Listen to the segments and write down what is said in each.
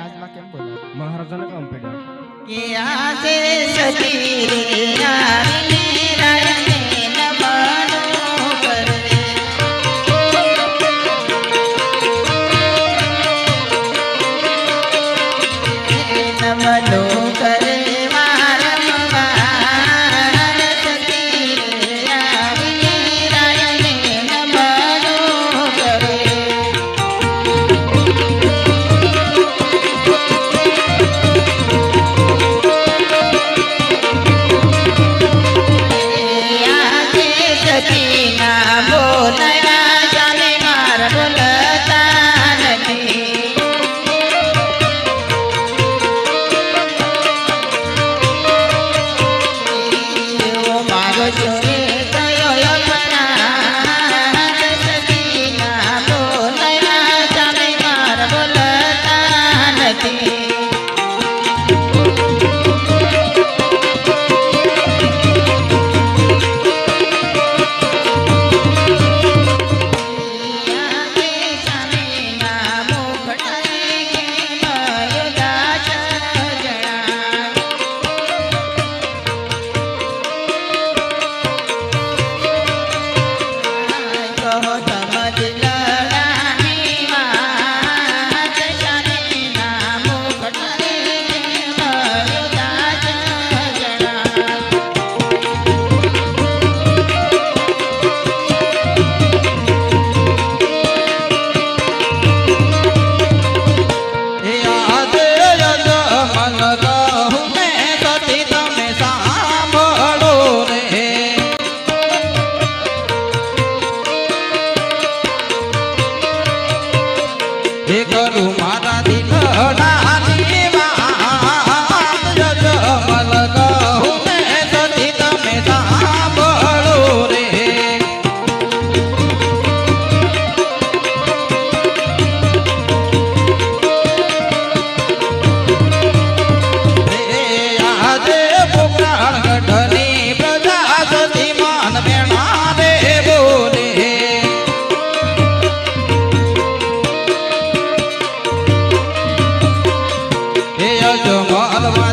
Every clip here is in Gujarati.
રાજમાં કેમ બોલાવ મહારાજાને કેમ પડ્યા કે આજે સતી રે માર બોલતા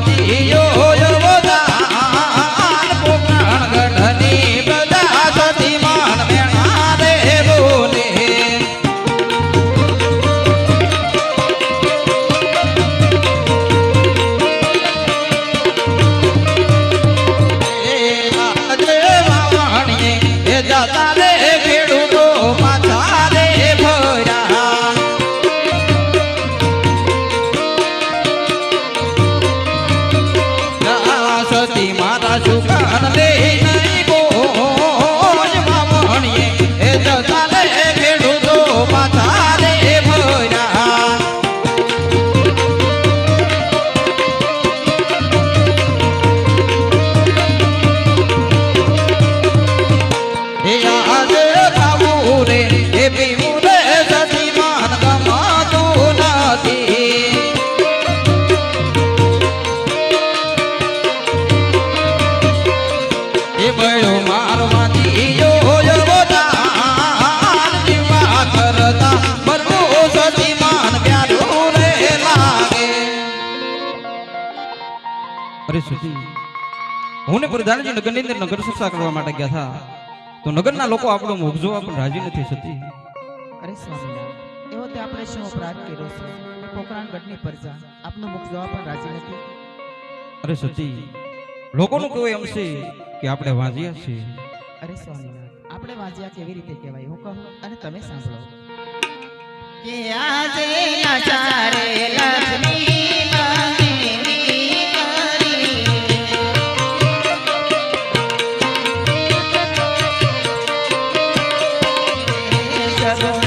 અજમલ હું ને પ્રધાનજી નગરની અંદર નગર સુસા કરવા માટે ગયા હતા. તો નગરના લોકો આપણો મોગ જોવા પણ રાજી નથી થતી. અરે સ્વામિનારાયણ એવો તે આપણે શું અપરાધ કર્યો છે? પોકરાણ ગઢની પ્રજા આપનો મુખ જોવા પણ રાજી નથી. અરે સતી લોકોનું કેવું એમ છે કે આપણે વાંજ્યા છીએ. અરે સ્વામિનારાયણ આપણે વાંજ્યા કેવી રીતે કહેવાય? હું કહું અને તમે સાંભળો. કે આજે નચારે চরণ